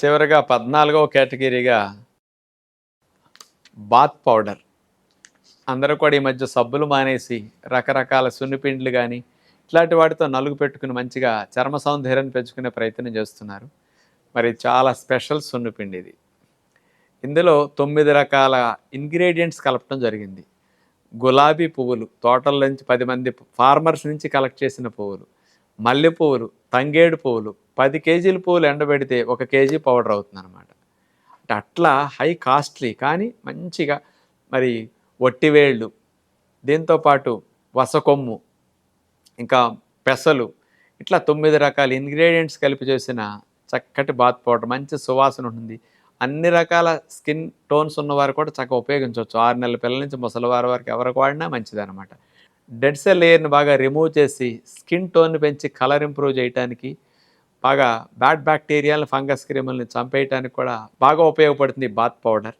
చివరిగా పద్నాలుగవ కేటగిరీగా bath powder. అందరూ కూడా ఈ మధ్య సబ్బులు మానేసి రకరకాల సున్నిపిండ్లు కానీ ఇట్లాంటి వాటితో నలుగు పెట్టుకుని మంచిగా చర్మ సౌందర్యాన్ని పెంచుకునే ప్రయత్నం చేస్తున్నారు. మరి చాలా స్పెషల్ సున్నిపిండి ఇది. ఇందులో తొమ్మిది రకాల ఇంగ్రీడియంట్స్ కలపడం జరిగింది. గులాబీ పువ్వులు తోటల నుంచి పది మంది ఫార్మర్స్ నుంచి కలెక్ట్ చేసిన పువ్వులు. మల్లె పువ్వులు తంగేడు పువ్వులు పది కేజీల పువ్వులు ఎండబెడితే ఒక కేజీ పౌడర్ అవుతుంది అనమాట అంటే అట్లా హై కాస్ట్లీ కానీ మంచిగా మరి ఒట్టివేళ్ళు దీంతోపాటు వసకొమ్ము ఇంకా పెసలు ఇట్లా తొమ్మిది రకాల ఇంగ్రీడియంట్స్ కలిపి చేసిన చక్కటి బాత్ పౌడర్ మంచి సువాసన ఉంటుంది. అన్ని రకాల స్కిన్ టోన్స్ ఉన్నవారు కూడా చక్కగా ఉపయోగించవచ్చు. ఆరు నెలల పిల్లల నుంచి ముసలివారి వారికి ఎవరికి వాడినా మంచిది అనమాట డెడ్ సెల్ లేయర్ని బాగా రిమూవ్ చేసి స్కిన్ టోన్ పెంచి కలర్ ఇంప్రూవ్ చేయడానికి బాగా బ్యాడ్ బ్యాక్టీరియాలను ఫంగస్ క్రిముల్ని చంపేయటానికి కూడా బాగా ఉపయోగపడుతుంది బాత్ పౌడర్